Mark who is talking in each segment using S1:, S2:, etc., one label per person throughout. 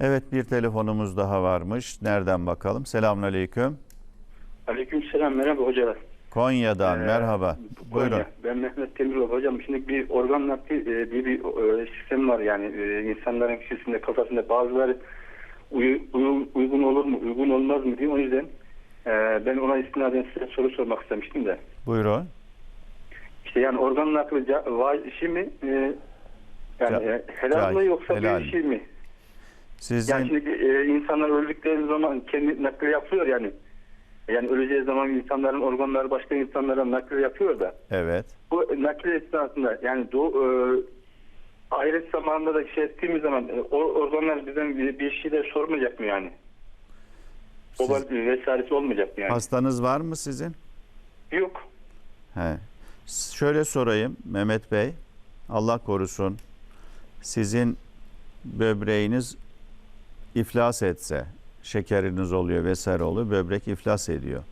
S1: Evet bir telefonumuz daha varmış. Nereden bakalım? Selamünaleyküm.
S2: Aleykümselam merhaba hocalar.
S1: Konya'dan
S2: Ee,
S1: merhaba. Buyurun.
S2: Konya. Ben Mehmet Demirol hocam. Şimdi bir organ nakli e, diye bir e, sistem var yani e, insanların kişisinde kafasında bazıları uyu- uygun olur mu uygun olmaz mı diye o yüzden ben ona istinaden size soru sormak istemiştim de.
S1: Buyurun.
S2: İşte yani organ nakli ca- va- işi mi yani helal mi
S1: caiz,
S2: yoksa
S1: helal.
S2: bir şey mi?
S1: Sizin
S2: Yani şimdi e, insanlar öldükleri zaman kendi nakli yapıyor yani. Yani öleceği zaman insanların organları başka insanlara nakli yapıyor da.
S1: evet.
S2: Bu nakil esnasında yani doğu, e, ahiret zamanında da şey ettiğimiz zaman e, o organlar bizden bir, bir şeyler sormayacak mı yani?
S1: Siz-
S2: Obal vesairesi olmayacak mı yani?
S1: hastanız var mı sizin?
S2: Yok.
S1: He. Şöyle sorayım Mehmet Bey. Allah korusun. Sizin böbreğiniz iflas etse, şekeriniz oluyor vesaire oluyor, böbrek iflas ediyor.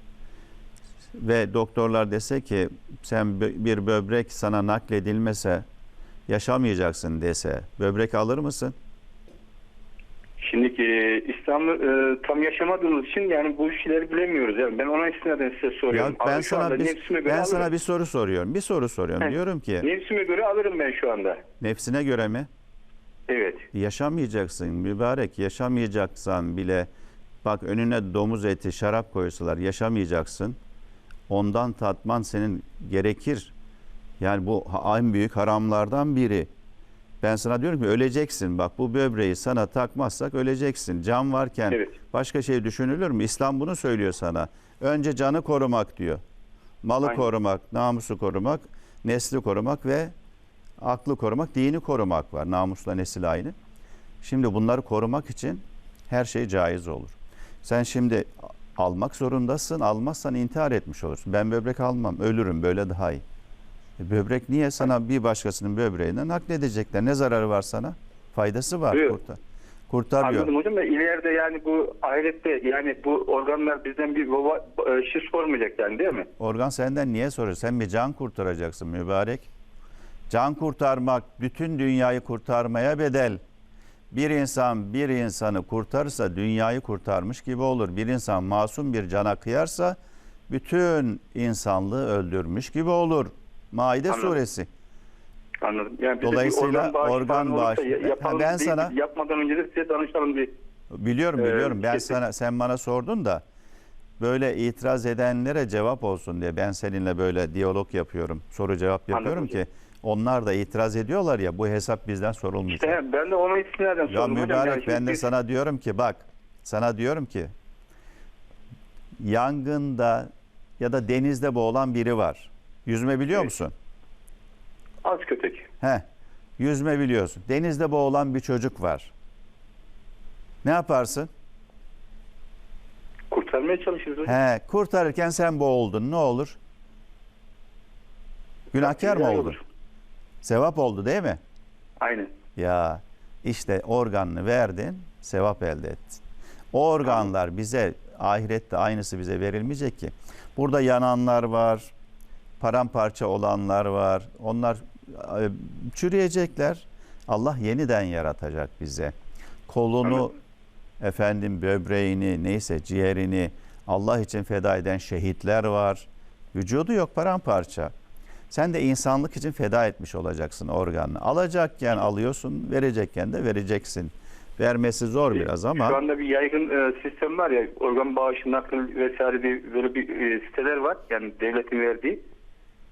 S1: Ve doktorlar dese ki sen bir böbrek sana nakledilmese yaşamayacaksın dese, böbrek alır mısın?
S2: Şimdi e, İslam'ı e, tam yaşamadığımız için yani bu işleri bilemiyoruz. Yani ben ona istinaden size
S1: Ya
S2: soruyorum.
S1: ben
S2: Abi şu anda
S1: sana bir, ben sana bir soru soruyorum. Bir soru soruyorum.
S2: He.
S1: Diyorum ki
S2: Nefsime göre alırım ben şu anda.
S1: nefsine göre mi?
S2: Evet.
S1: Yaşamayacaksın mübarek. Yaşamayacaksan bile bak önüne domuz eti, şarap koysalar yaşamayacaksın. Ondan tatman senin gerekir. Yani bu en büyük haramlardan biri. Ben sana diyorum ki öleceksin. Bak bu böbreği sana takmazsak öleceksin. Can varken
S2: Evet.
S1: başka şey düşünülür mü? İslam bunu söylüyor sana. Önce canı korumak diyor. Malı
S2: Aynen.
S1: korumak, namusu korumak, nesli korumak ve aklı korumak, dini korumak var. Namusla nesil aynı. Şimdi bunları korumak için her şey caiz olur. Sen şimdi almak zorundasın. Almazsan intihar etmiş olursun. Ben böbrek almam. Ölürüm. Böyle daha iyi. E, böbrek niye sana bir başkasının böbreğine nakledecekler? Ne zararı var sana? Faydası var.
S2: Yok.
S1: Kurtar. Kurtarıyor.
S2: Anladım hocam da ileride yani bu ahirette yani bu organlar bizden bir baba e, şey sormayacak yani değil mi?
S1: Organ senden niye soruyor? Sen bir can kurtaracaksın mübarek. Can kurtarmak bütün dünyayı kurtarmaya bedel. Bir insan bir insanı kurtarırsa dünyayı kurtarmış gibi olur. Bir insan masum bir cana kıyarsa bütün insanlığı öldürmüş gibi olur. Maide
S2: Anladım.
S1: suresi.
S2: Anladım. Yani
S1: Dolayısıyla organ bağışı- Ha, ben
S2: değil,
S1: sana-
S2: yapmadan önce de size danışalım bir.
S1: Biliyorum
S2: Ee,
S1: biliyorum. Ben
S2: kesin.
S1: sana sen bana sordun da böyle itiraz edenlere cevap olsun diye ben seninle böyle diyalog yapıyorum. Soru cevap yapıyorum
S2: Anladım
S1: ki onlar da itiraz ediyorlar ya bu hesap bizden sorulmayacak.
S2: İşte ben de ona istinaden
S1: ya
S2: sordum hocam.
S1: mübarek ben de
S2: biz-
S1: sana diyorum ki bak sana diyorum ki yangında ya da denizde boğulan biri var. Yüzme biliyor
S2: Evet.
S1: musun?
S2: Az köpek.
S1: He. Yüzme biliyorsun. Denizde boğulan bir çocuk var. Ne yaparsın?
S2: Kurtarmaya çalışırız hocam.
S1: He, kurtarırken sen boğuldun. Ne olur? Günahkar mı oldun?
S2: olur.
S1: Sevap oldu değil mi?
S2: Aynen.
S1: Ya işte organını verdin, sevap elde ettin. O organlar bize ahirette aynısı bize verilmeyecek ki. Burada yananlar var, paramparça olanlar var. Onlar e, çürüyecekler. Allah yeniden yaratacak bize. Kolunu,
S2: Anladım.
S1: efendim böbreğini, neyse ciğerini Allah için feda eden şehitler var. Vücudu yok paramparça. Sen de insanlık için feda etmiş olacaksın organını. Alacakken alıyorsun, verecekken de vereceksin. Vermesi zor biraz ama
S2: Şu anda bir yaygın e, sistem var ya organ bağışı, nakil vesaire bir böyle bir e, siteler var. Yani devletin verdiği.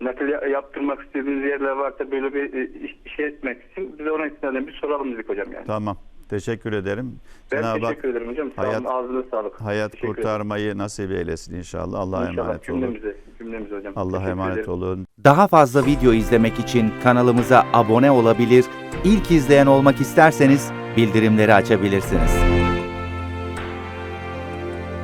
S2: Nakil ya- yaptırmak istediğiniz yerler varsa böyle bir e, şey etmek için bize ona istinaden bir soralım dedik hocam yani.
S1: tamam. Teşekkür ederim.
S2: Ben
S1: Cenab-ı
S2: teşekkür ederim hocam. Sağ
S1: hayat-
S2: olun. Sağlık.
S1: hayat
S2: Teşekkür ederim.
S1: kurtarmayı nasip eylesin inşallah. Allah'a emanet olun.
S2: cümlemize, cümlemize hocam.
S1: Allah'a emanet
S2: ederim.
S1: olun.
S3: Daha fazla video izlemek için kanalımıza abone olabilir, ilk izleyen olmak isterseniz bildirimleri açabilirsiniz.